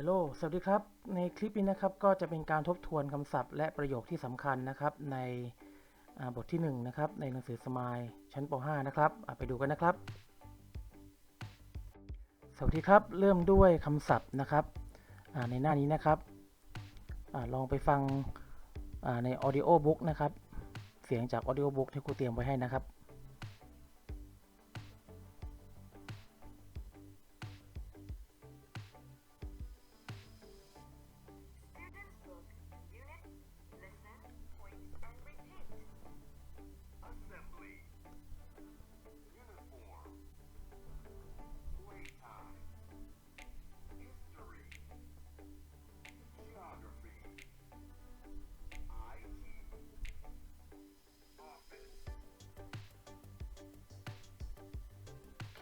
ฮัลโหล สวัสดีครับ ในคลิปนี้นะครับก็จะเป็นการทบทวนคำศัพท์ และประโยคที่สำคัญนะครับ ในบทที่1นะครับในหนังสือสมายชั้นป .5 นะครับไปดูกันนะครับ สวัสดีครับ เริ่มด้วยคำศัพท์นะครับในหน้านี้นะครับอลองไปฟังใน audio book นะครับ เสียงจาก audio book ที่ครูเตรียมไว้ให้นะครับ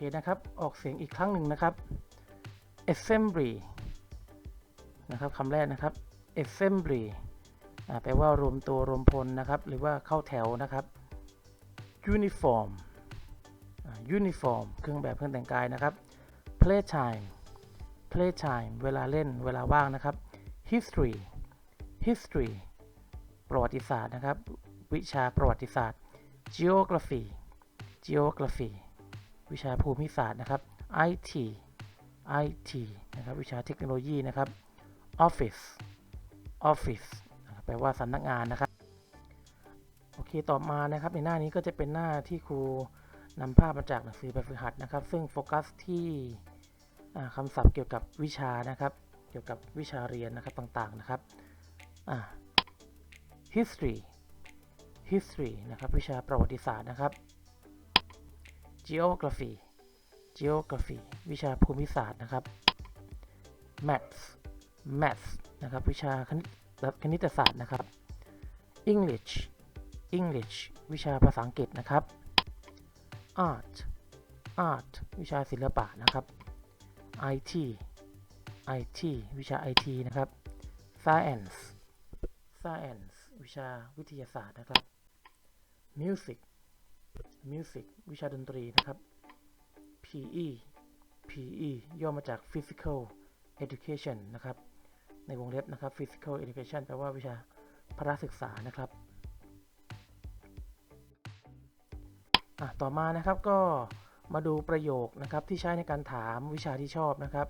คนะครับ ออกเสียงอีกครั้งหนึ่งนะครับ assembly นะครับคำแรกนะครับ assembly แปลว่ารวมตัวรวมพลนะครับ หรือว่าเข้าแถวนะครับ uniform อ่า uniform เครื่องแบบเครื่องแต่งกายนะครับ playtime playtime เวลาเล่นเวลาว่างนะครับ history history ประวัติศาสตร์นะครับ วิชาประวัติศาสตร์ geography geography วิชาภูมิศาสตร์นะครับ IT IT นะครับ วิชาเทคโนโลยีนะครับ Office Office แปลว่าสำนักงานนะครับ เคต่อมานะครับในหน้านี้ก็จะเป็นหน้าที่ครูนำภาพมาจากหนังสือแบบฝึกหัดนะครับ ซึ่งโฟกัสที่อ่าคำศัพท์เกี่ยวกับวิชานะครับ เกี่ยวกับวิชาเรียนนะครับต่างๆนะครับ history history นะครับวิชาประวัติศาสตร์นะครับ geography geography วิชาภูมิศาสตร์นะครับ maths maths นะครับวิชาคณิตศาสตร์นะครับ English English วิชาภาษาอังกฤษนะครับ art art วิชาศิลปะนะครับ IT IT วิชา IT นะครับ science science วิชาวิทยาศาสตร์นะครับ music music วิชาดนตรีนะครับ PE PE ย่อมาจาก physical education นะครับ ในวงเล็บนะครับ physical education แปลว่าวิชาพละศึกษานะครับ อะต่อมานะครับก็มาดูประโยคนะครับที่ใช้ในการถามวิชาที่ชอบนะครับ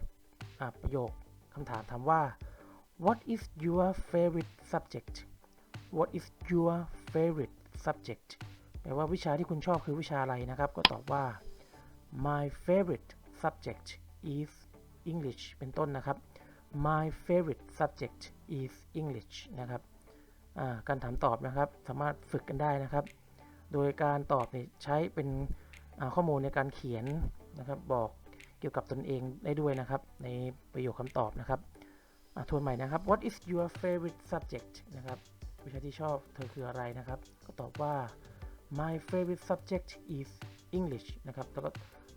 อะประโยคคำถามถามว่า what is your favorite subject what is your favorite subject แปลว่าวิชาที่คุณชอบคือวิชาอะไรนะครับ ก็ตอบว่า my favorite subject is English เป็นต้นนะครับ my favorite subject is English นะครับการถามตอบนะครับ สามารถฝึกกันได้นะครับ โดยการตอบเนี่ยใช้เป็นข้อมูลในการเขียนนะครับ บอกเกี่ยวกับตนเองได้ด้วยนะครับ ในประโยคคำตอบนะครับทวนใหม่นะครับ what is your favorite subject นะครับวิชาที่ชอบเธอคืออะไรนะครับ ก็ตอบว่า my favorite subject is English นะครับแล้วก็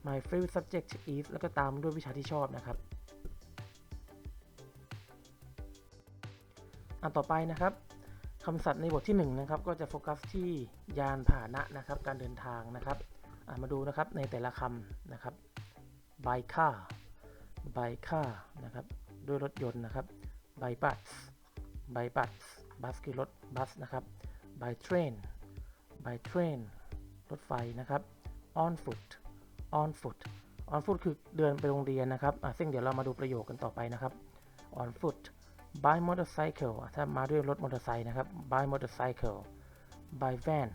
my favorite subject is แล้วก็ตามด้วยวิชาที่ชอบนะครับอันต่อไปนะครับ คำศัพท์ในบทที่1นะครับก็จะโฟกัสที่ยานพาหนะนะครับ การเดินทางนะครับมาดูนะครับในแต่ละคำนะครับ by car by car นะครับด้วยรถยนต์นะครับ by bus by bus bus คือรถบัสนะครับ by train by train รถไฟนะครับ on foot on foot on foot คือเดินไปโรงเรียนนะครับซึ่งเดี๋ยวเรามาดูประโยคกันต่อไปนะครับ on foot by motorcycle ถ้ามาด้วยรถมอเตอร์ไซค์นะครับ by motorcycle by van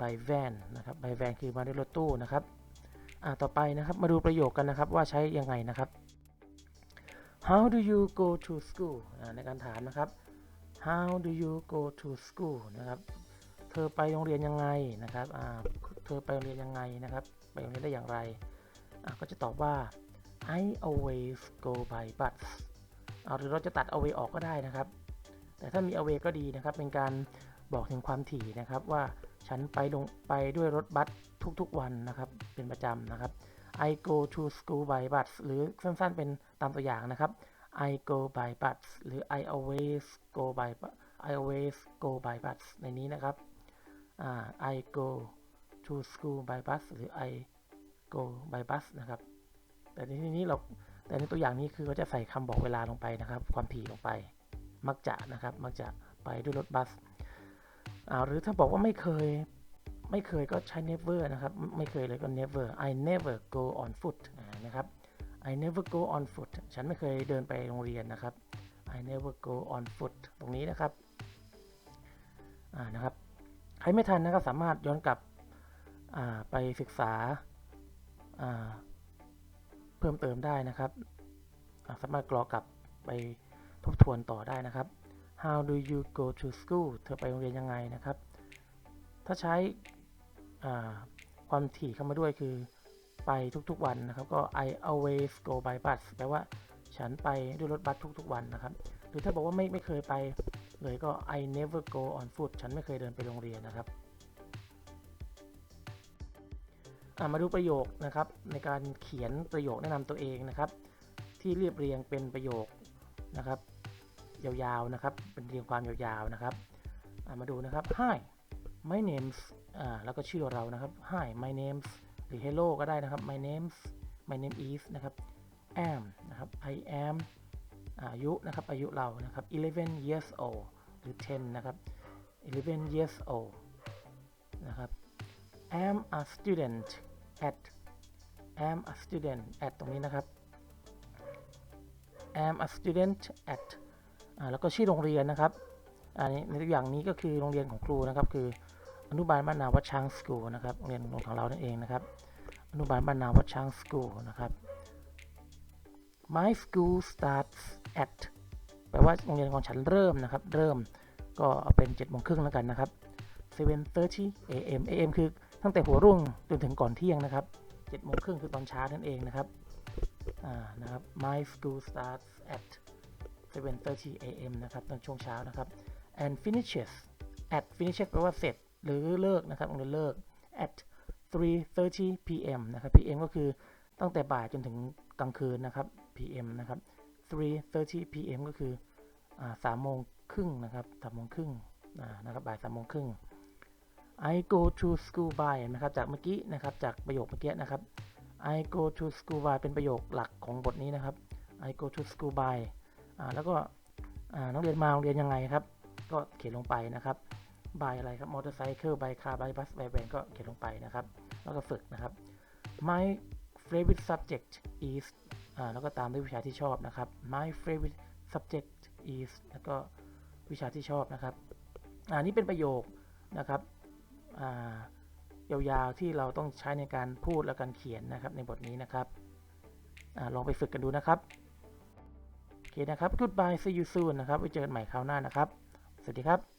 by van นะครับ by van คือมาด้วยรถตู้นะครับอะต่อไปนะครับมาดูประโยคกันนะครับว่าใช้ยังไงนะครับ how do you go to school ในการถามนะครับ how do you go to school นะครับ เธอไปโรงเรียนยังไงนะครับอ่าเธอไปโรงเรียนยังไงนะครับ ไปโรงเรียนได้อย่างไรอะก็จะตอบว่า I always go by bus หรือเราจะตัด away ออกก็ได้นะครับ แต่ถ้ามี away ก็ดีนะครับ เป็นการบอกถึงความถี่นะครับว่าฉันไปลงไปด้วยรถบัสทุกๆวันนะครับ เป็นประจำนะครับ I go to school by bus หรือสั้นๆเป็นตามตัวอย่างนะครับ I go by bus หรือ I always go by I always go by bus ในนี้นะครับ I go to school by bus หรือ I go by bus นะครับ แต่ในที่นี้เรา แต่ในตัวอย่างนี้คือเขาจะใส่คำบอกเวลาลงไปนะครับ ความถี่ลงไป มักจะนะครับ มักจะไปด้วยรถบัสหรือถ้าบอกว่าไม่เคย ไม่เคยก็ใช้ never นะครับ ไม่เคยเลยก็ never I never go on foot นะครับ I never go on foot ฉันไม่เคยเดินไปโรงเรียนนะครับ I never go on foot ตรงนี้นะครับนะครับ ใครไม่ทันนะครับสามารถย้อนกลับไปศึกษา เพิ่มเติมได้นะครับ สามารถกรอกลับไปทบทวนต่อได้นะครับ How do you go to school เธอไปโรงเรียนยังไงนะครับ ถ้าใช้ความถี่เข้ามาด้วยคือไปทุกๆวันนะครับ ก็ I always go by bus แปลว่าฉันไปด้วยรถบัสทุกๆวันนะครับ หรือถ้าบอกว่าไม่ไม่เคยไปเลยก็ I never go on foot ฉันไม่เคยเดินไปโรงเรียนนะครับ มาดูประโยคนะครับในการเขียนประโยคแนะนำตัวเองนะครับ ที่เรียบเรียงเป็นประโยคนะครับ ยาวๆนะครับ เป็นเรียงความยาวๆนะครับมาดูนะครับ Hi my name's อ่าแล้วก็ชื่อเรานะครับ Hi my name's หรือ Hello ก็ได้นะครับ my name's my name is นะครับ am นะครับ I am อายุนะครับอายุเรานะครับ11 years old หรือ 10 นะครับ11 years old นะครับ am a student at am a student at ตรงนี้นะครับ am a student at แล้วก็ชื่อโรงเรียนนะครับ อันนี้ในตัวอย่างนี้ก็คือโรงเรียนของครูนะครับ คืออนุบาลบ้านนาวัดช้างสกูลนะครับโรงเรียนของเรานั่นเองนะครับ อนุบาลบ้านนาวัดช้างสกูลนะครับ My school starts at แปลว่าโรงเรียนของฉันเริ่มนะครับ เริ่มก็เอาเป็น7จ็ดโมงครึ่งแล้วกันนะครับ7:30 a.m. a.m. คือ ตั้งแต่หัวรุ่งจนถึงก่อนเที่ยงนะครับ7จ็ดโมงครึ่งคือตอนเช้านั่นเองนะครับอ่านะครับ My school starts at 7:30 a.m. นะครับตอนช่วงเช้านะครับ and finishes at finishes แปลว่าเสร็จหรือเลิกนะครับโรงเรียนเลิก at 3:30 p.m. นะครับ p.m. ก็คือตั้งแต่บ่ายจนถึงกลางคืนนะครับ p.m. นะครับ 3:30 p.m. ก็คืออ่าสามโมงครึ่งนะครับสามโมงครึ่งนะครับบ่ายสามโมงครึ่ง I go to school by นะครับจากเมื่อกี้นะครับจากประโยคเมื่อกี้นะครับ I go to school by เป็นประโยคหลักของบทนี้นะครับ I go to school by อ่าแล้วก็อ่านักเรียนมาโรงเรียนยังไงครับ ก็เขียนลงไปนะครับ by อะไรครับมอเตอร์ไซค์ by car by bus by van ก็เขียนลงไปนะครับ แล้วก็ฝึกนะครับ My favorite subject is อ่าแล้วก็ตามด้วยวิชาที่ชอบนะครับ My favorite subject is แล้วก็วิชาที่ชอบนะครับอ่านี่เป็นประโยคนะครับ ยาวๆที่เราต้องใช้ในการพูดและการเขียนนะครับในบทนี้นะครับอลองไปฝึกกันดูนะครับโอเคนะครับ goodbye see you soon นะครับไว้เจอกันใหม่คราวหน้านะครับ สวัสดีครับ